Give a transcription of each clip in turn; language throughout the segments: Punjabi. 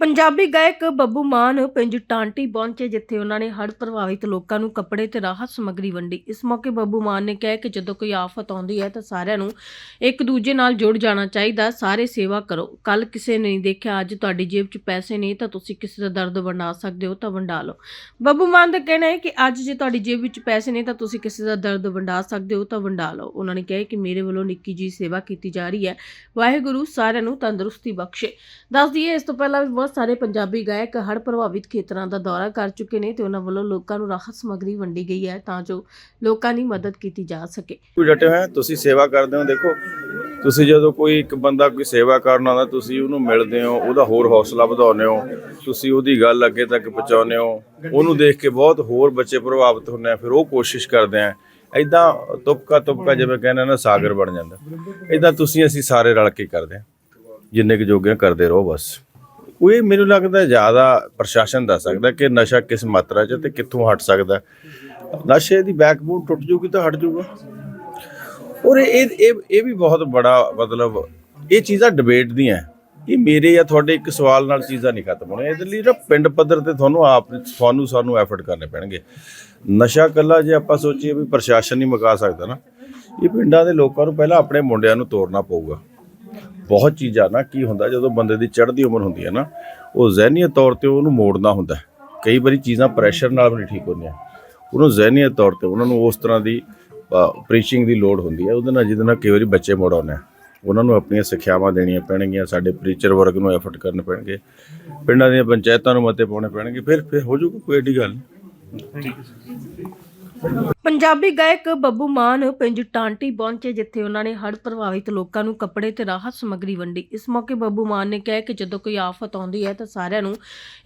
ਪੰਜਾਬੀ ਗਾਇਕ ਬੱਬੂ ਮਾਨ ਪਿੰਡ ਟਾਂਟੀ ਪਹੁੰਚੇ, ਜਿੱਥੇ ਉਹਨਾਂ ਨੇ ਹੜ੍ਹ ਪ੍ਰਭਾਵਿਤ ਲੋਕਾਂ ਨੂੰ ਕੱਪੜੇ ਤੇ ਰਾਹਤ ਸਮੱਗਰੀ ਵੰਡੀ। ਇਸ ਮੌਕੇ ਬੱਬੂ ਮਾਨ ਨੇ ਕਿਹਾ ਕਿ ਜਦੋਂ ਕੋਈ ਆਫਤ ਆਉਂਦੀ ਹੈ ਤਾਂ ਸਾਰਿਆਂ ਨੂੰ ਇੱਕ ਦੂਜੇ ਨਾਲ ਜੁੜ ਜਾਣਾ ਚਾਹੀਦਾ, ਸਾਰੇ ਸੇਵਾ ਕਰੋ। ਕੱਲ ਕਿਸੇ ਨੇ ਨਹੀਂ ਦੇਖਿਆ, ਅੱਜ ਤੁਹਾਡੀ ਜੇਬ 'ਚ ਪੈਸੇ ਨਹੀਂ ਤਾਂ ਤੁਸੀਂ ਕਿਸੇ ਦਾ ਦਰਦ ਵੰਡਾ ਸਕਦੇ ਹੋ ਤਾਂ ਵੰਡਾ ਲਓ। ਬੱਬੂ ਮਾਨ ਦਾ ਕਹਿਣਾ ਹੈ ਕਿ ਅੱਜ ਜੇ ਤੁਹਾਡੀ ਜੇਬ ਵਿੱਚ ਪੈਸੇ ਨਹੀਂ ਤਾਂ ਤੁਸੀਂ ਕਿਸੇ ਦਾ ਦਰਦ ਵੰਡਾ ਸਕਦੇ ਹੋ ਤਾਂ ਵੰਡਾ ਲਓ। ਉਹਨਾਂ ਨੇ ਕਿਹਾ ਕਿ ਮੇਰੇ ਵੱਲੋਂ ਨਿੱਕੀ ਜੀ ਸੇਵਾ ਕੀਤੀ ਜਾ ਰਹੀ ਹੈ। ਵਾਹਿਗੁਰੂ ਸਾਰਿਆਂ ਨੂੰ ਤੰਦਰੁਸਤੀ ਬਖਸ਼ੇ। ਦੱਸ ਦਈਏ, ਇਸ ਤੋਂ ਪਹਿਲਾਂ ਵੀ ਬਹੁਤ ਸਾਰੇ ਪੰਜਾਬੀ ਗਾਇਕ ਹੜ੍ਹ ਪ੍ਰਭਾਵਿਤ ਖੇਤਰਾਂ ਦਾ ਦੌਰਾ ਕਰ ਚੁੱਕੇ ਨੇ ਤੇ ਉਹਨਾਂ ਵੱਲੋਂ ਲੋਕਾਂ ਨੂੰ ਰਾਹਤ ਸਮੱਗਰੀ ਵੰਡੀ ਗਈ ਹੈ ਤਾਂ ਜੋ ਲੋਕਾਂ ਦੀ ਮਦਦ ਕੀਤੀ ਜਾ ਸਕੇ। ਕੋਈ ਡਟੇ ਹੋਏ ਤੁਸੀਂ ਸੇਵਾ ਕਰਦੇ ਹੋ, ਦੇਖੋ। ਤੁਸੀਂ ਜਦੋਂ ਕੋਈ ਇੱਕ ਬੰਦਾ ਕੋਈ ਸੇਵਾ ਕਰਨ ਆਉਂਦਾ, ਤੁਸੀਂ ਉਹਨੂੰ ਮਿਲਦੇ ਹੋ, ਉਹਦਾ ਹੋਰ ਹੌਸਲਾ ਵਧਾਉਂਦੇ ਹੋ, ਤੁਸੀਂ ਉਹਦੀ ਗੱਲ ਅੱਗੇ ਤੱਕ ਪਹੁੰਚਾਉਂਦੇ ਹੋ, ਉਹਨੂੰ ਦੇਖ ਕੇ ਬਹੁਤ ਹੋਰ ਬੱਚੇ ਪ੍ਰਭਾਵਿਤ ਹੁੰਦੇ ਆ, ਫਿਰ ਉਹ ਕੋਸ਼ਿਸ਼ ਕਰਦੇ ਆ। ਐਦਾਂ ਤੁਪਕਾ ਤੁਪਕਾ ਜਿਵੇਂ ਕਹਿੰਦੇ ਨਾ, ਸਾਗਰ ਬਣ ਜਾਂਦਾ। ਐਦਾਂ ਤੁਸੀਂ ਅਸੀਂ ਸਾਰੇ ਰਲ ਕੇ ਕਰਦੇ ਆ, ਜਿੰਨੇ ਕੁ ਜੋਗੇ ਕਰਦੇ ਰਹੋ ਬਸ। ਉਹ ਇਹ ਮੈਨੂੰ ਲੱਗਦਾ ਜ਼ਿਆਦਾ ਪ੍ਰਸ਼ਾਸਨ ਦੱਸ ਸਕਦਾ ਕਿ ਨਸ਼ਾ ਕਿਸ ਮਾਤਰਾ 'ਚ ਤੇ ਕਿੱਥੋਂ ਹਟ ਸਕਦਾ? ਨਸ਼ੇ ਦੀ ਬੈਕਬੋਨ ਟੁੱਟ ਜੂਗੀ ਤਾਂ ਹਟ ਜੂਗਾ ਔਰ ਇਹ ਇਹ ਇਹ ਵੀ ਬਹੁਤ ਬੜਾ ਮਤਲਬ ਇਹ ਚੀਜ਼ਾਂ ਡਿਬੇਟ ਦੀਆਂ। ਇਹ ਮੇਰੇ ਜਾਂ ਤੁਹਾਡੇ ਇੱਕ ਸਵਾਲ ਨਾਲ ਚੀਜ਼ਾਂ ਨਹੀਂ ਖਤਮ ਹੋਣੀਆਂ। ਇਹਦੇ ਲਈ ਨਾ ਪਿੰਡ ਪੱਧਰ ਤੇ ਤੁਹਾਨੂੰ ਆਪ, ਤੁਹਾਨੂੰ, ਸਾਨੂੰ ਐਫਰਟ ਕਰਨੇ ਪੈਣਗੇ। ਨਸ਼ਾ ਕੱਲਾ ਜੇ ਆਪਾਂ ਸੋਚੀਏ ਵੀ ਪ੍ਰਸ਼ਾਸਨ ਨਹੀਂ ਮੁਕਾ ਸਕਦਾ ਨਾ, ਇਹ ਪਿੰਡਾਂ ਦੇ ਲੋਕਾਂ ਨੂੰ ਪਹਿਲਾਂ ਆਪਣੇ ਮੁੰਡਿਆਂ ਨੂੰ ਤੋੜਨਾ ਪਊਗਾ। ਬਹੁਤ ਚੀਜ਼ਾਂ ਨਾ ਕੀ ਹੁੰਦਾ, ਜਦੋਂ ਬੰਦੇ ਦੀ ਚੜ੍ਹਦੀ ਉਮਰ ਹੁੰਦੀ ਹੈ ਨਾ, ਉਹ ਜ਼ਹਿਨੀਅਤ ਤੌਰ ਤੇ ਉਹਨੂੰ ਮੋੜਨਾ ਹੁੰਦਾ ਕਈ ਵਾਰੀ ਚੀਜ਼ਾਂ ਪ੍ਰੈਸ਼ਰ ਨਾਲ ਵੀ ਨਹੀਂ ਠੀਕ ਹੁੰਦੀਆਂ। ਉਹਨੂੰ ਜ਼ਹਿਨੀਅਤ ਤੌਰ ਤੇ ਉਹਨਾਂ ਨੂੰ ਉਸ ਤਰ੍ਹਾਂ ਦੀ ਪ੍ਰੀਚਿੰਗ ਦੀ ਲੋੜ ਹੁੰਦੀ ਹੈ। ਉਹਦੇ ਨਾਲ ਜਿਹਦੇ ਨਾਲ ਕਈ ਵਾਰੀ ਬੱਚੇ ਮੋੜ ਆਉਂਦੇ ਆ। ਉਹਨਾਂ ਨੂੰ ਆਪਣੀਆਂ ਸਿੱਖਿਆਵਾਂ ਦੇਣੀਆਂ ਪੈਣਗੀਆਂ, ਸਾਡੇ ਪ੍ਰੀਚਰ ਵਰਗ ਨੂੰ ਐਫਰਟ ਕਰਨੇ ਪੈਣਗੇ। ਪਿੰਡਾਂ ਦੀਆਂ ਪੰਚਾਇਤਾਂ ਨੂੰ ਮਤੇ ਪਾਉਣੇ ਪੈਣਗੇ। ਫਿਰ ਫਿਰ ਹੋ ਜਾਊਗਾ, ਕੋਈ ਏਡੀ ਗੱਲ ਨਹੀਂ। ਪੰਜਾਬੀ ਗਾਇਕ ਬੱਬੂ ਮਾਨ ਪਿੰਡ ਟਾਂਟੀ ਪਹੁੰਚੇ, ਜਿੱਥੇ ਉਹਨਾਂ ਨੇ ਹੜ੍ਹ ਪ੍ਰਭਾਵਿਤ ਲੋਕਾਂ ਨੂੰ ਕੱਪੜੇ ਤੇ ਰਾਹਤ ਸਮੱਗਰੀ ਵੰਡੀ। ਇਸ ਮੌਕੇ ਬੱਬੂ ਮਾਨ ਨੇ ਕਿਹਾ ਕਿ ਜਦੋਂ ਕੋਈ ਆਫਤ ਆਉਂਦੀ ਹੈ ਤਾਂ ਸਾਰਿਆਂ ਨੂੰ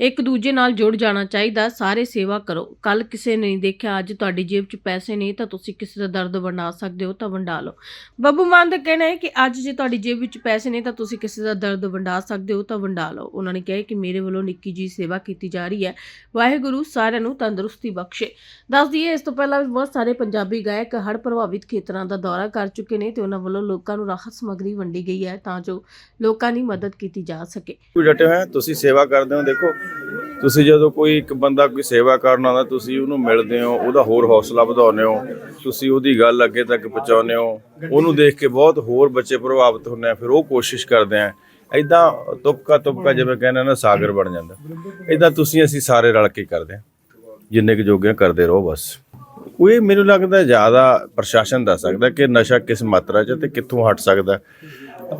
ਇੱਕ ਦੂਜੇ ਨਾਲ ਜੁੜ ਜਾਣਾ ਚਾਹੀਦਾ, ਸਾਰੇ ਸੇਵਾ ਕਰੋ। ਕੱਲ ਕਿਸੇ ਨੇ ਨਹੀਂ ਦੇਖਿਆ, ਅੱਜ ਤੁਹਾਡੀ ਜੇਬ 'ਚ ਪੈਸੇ ਨਹੀਂ ਤਾਂ ਤੁਸੀਂ ਕਿਸੇ ਦਾ ਦਰਦ ਵੰਡਾ ਸਕਦੇ ਹੋ ਤਾਂ ਵੰਡਾ ਲਓ। ਬੱਬੂ ਮਾਨ ਦਾ ਕਹਿਣਾ ਹੈ ਕਿ ਅੱਜ ਜੇ ਤੁਹਾਡੀ ਜੇਬ ਵਿੱਚ ਪੈਸੇ ਨਹੀਂ ਤਾਂ ਤੁਸੀਂ ਕਿਸੇ ਦਾ ਦਰਦ ਵੰਡਾ ਸਕਦੇ ਹੋ ਤਾਂ ਵੰਡਾ ਲਓ। ਉਹਨਾਂ ਨੇ ਕਿਹਾ ਕਿ ਮੇਰੇ ਵੱਲੋਂ ਨਿੱਕੀ ਜੀ ਸੇਵਾ ਕੀਤੀ ਜਾ ਰਹੀ ਹੈ। ਵਾਹਿਗੁਰੂ ਸਾਰਿਆਂ ਨੂੰ ਤੰਦਰੁਸਤੀ ਬਖਸ਼ੇ। ਦੱਸ ਦਈਏ, ਇਸ ਤੋਂ ਪਹਿਲਾਂ ਵੀ ਬਹੁਤ ਸਾਰੇ ਪੰਜਾਬੀ ਗਾਇਕ ਹੜ੍ਹ ਪ੍ਰਭਾਵਿਤ ਖੇਤਰਾਂ ਦਾ ਦੌਰਾ ਕਰ ਚੁੱਕੇ ਨੇ ਤੇ ਉਹਨਾਂ ਵੱਲੋਂ ਲੋਕਾਂ ਨੂੰ ਰਾਹਤ ਸਮੱਗਰੀ ਵੰਡੀ ਗਈ ਹੈ ਤਾਂ ਜੋ ਲੋਕਾਂ ਦੀ ਮਦਦ ਕੀਤੀ ਜਾ ਸਕੇ। ਕੋਈ ਡਟੇ ਹੋਏ ਆ, ਤੁਸੀਂ ਸੇਵਾ ਕਰਦੇ ਹੋ ਦੇਖੋ ਤੁਸੀਂ ਜਦੋਂ ਕੋਈ ਇੱਕ ਬੰਦਾ ਕੋਈ ਸੇਵਾ ਕਰਨ ਆਉਂਦਾ ਤੁਸੀਂ ਉਹਨੂੰ ਮਿਲਦੇ ਹੋ ਉਹਦਾ ਹੋਰ ਹੌਸਲਾ ਵਧਾਉਂਦੇ ਹੋ ਤੁਸੀਂ ਉਹਦੀ ਗੱਲ ਅੱਗੇ ਤੱਕ ਪਹੁੰਚਾਉਂਦੇ ਹੋ ਉਹਨੂੰ ਦੇਖ ਕੇ ਬਹੁਤ ਹੋਰ ਬੱਚੇ ਪ੍ਰਭਾਵਿਤ ਹੁੰਦੇ ਆ ਫਿਰ ਉਹ ਕੋਸ਼ਿਸ਼ ਕਰਦੇ ਆ। ਐਦਾਂ ਤੁਪਕਾ ਤੁਪਕਾ ਜਿਵੇਂ ਕਹਿੰਦੇ ਨਾ ਸਾਗਰ ਬਣ ਜਾਂਦਾ। ਐਦਾਂ ਤੁਸੀਂ ਅਸੀਂ ਸਾਰੇ ਰਲ ਕੇ ਕਰਦੇ ਆ ਜਿੰਨੇ ਕੁ ਜੋਗੇ ਆ ਕਰਦੇ ਰਹੋ ਬਸ। ਉਹ ਇਹ ਮੈਨੂੰ ਲੱਗਦਾ ਜ਼ਿਆਦਾ ਪ੍ਰਸ਼ਾਸਨ ਦੱਸ ਸਕਦਾ ਕਿ ਨਸ਼ਾ ਕਿਸ ਮਾਤਰਾ 'ਚ ਤੇ ਕਿੱਥੋਂ ਹਟ ਸਕਦਾ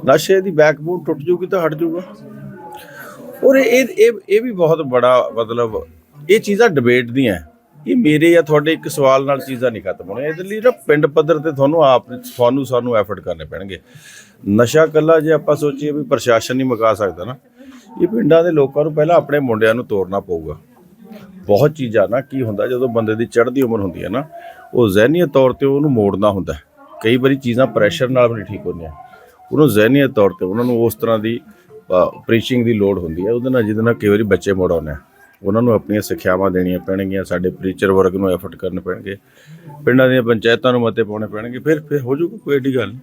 ਨਸ਼ੇ ਦੀ ਬੈਕਬੋਨ ਟੁੱਟ ਜੂਗੀ ਤਾਂ ਹਟ ਜੂਗਾ। ਔਰ ਇਹ ਇਹ ਇਹ ਵੀ ਬਹੁਤ ਬੜਾ ਮਤਲਬ ਇਹ ਚੀਜ਼ਾਂ ਡਿਬੇਟ ਦੀਆਂ ਇਹ ਮੇਰੇ ਜਾਂ ਤੁਹਾਡੇ ਇੱਕ ਸਵਾਲ ਨਾਲ ਚੀਜ਼ਾਂ ਨਹੀਂ ਖਤਮ ਹੋਣੀਆਂ। ਇਹਦੇ ਲਈ ਨਾ ਪਿੰਡ ਪੱਧਰ ਤੇ ਤੁਹਾਨੂੰ ਆਪ, ਤੁਹਾਨੂੰ, ਸਾਨੂੰ ਐਫਰਟ ਕਰਨੇ ਪੈਣਗੇ। ਨਸ਼ਾ ਕੱਲਾ ਜੇ ਆਪਾਂ ਸੋਚੀਏ ਵੀ ਪ੍ਰਸ਼ਾਸਨ ਨਹੀਂ ਮੁਕਾ ਸਕਦਾ ਨਾ, ਇਹ ਪਿੰਡਾਂ ਦੇ ਲੋਕਾਂ ਨੂੰ ਪਹਿਲਾਂ ਆਪਣੇ ਮੁੰਡਿਆਂ ਨੂੰ ਤੋਰਨਾ ਪਊਗਾ। ਬਹੁਤ ਚੀਜ਼ਾਂ ਨਾ ਕੀ ਹੁੰਦਾ ਜਦੋਂ ਬੰਦੇ ਦੀ ਚੜ੍ਹਦੀ ਉਮਰ ਹੁੰਦੀ ਹੈ ਨਾ, ਉਹ ਜ਼ਹਿਨੀਅਤ ਤੌਰ ਤੇ ਉਹਨੂੰ ਮੋੜਨਾ ਹੁੰਦਾ ਕਈ ਵਾਰੀ ਚੀਜ਼ਾਂ ਪ੍ਰੈਸ਼ਰ ਨਾਲ ਵੀ ਨਹੀਂ ਠੀਕ ਹੁੰਦੀਆਂ। ਉਹਨੂੰ ਜ਼ਹਿਨੀਅਤ ਤੌਰ ਤੇ ਉਹਨਾਂ ਨੂੰ ਉਸ ਤਰ੍ਹਾਂ ਦੀ ਪ੍ਰੀਚਿੰਗ ਦੀ ਲੋੜ ਹੁੰਦੀ ਹੈ। ਉਹਦੇ ਨਾਲ ਜਿਹਦੇ ਨਾਲ ਕਈ ਵਾਰੀ ਬੱਚੇ ਮੋੜ ਆਉਂਦੇ ਆ। ਉਹਨਾਂ ਨੂੰ ਆਪਣੀਆਂ ਸਿੱਖਿਆਵਾਂ ਦੇਣੀਆਂ ਪੈਣਗੀਆਂ, ਸਾਡੇ ਪ੍ਰੀਚਰ ਵਰਗ ਨੂੰ ਐਫਰਟ ਕਰਨੇ ਪੈਣਗੇ। ਪਿੰਡਾਂ ਦੀਆਂ ਪੰਚਾਇਤਾਂ ਨੂੰ ਮਤੇ ਪਾਉਣੇ ਪੈਣਗੇ। ਫਿਰ ਫਿਰ ਹੋ ਜਾਊਗਾ ਕੋਈ ਏਡੀ ਗੱਲ ਨਹੀਂ।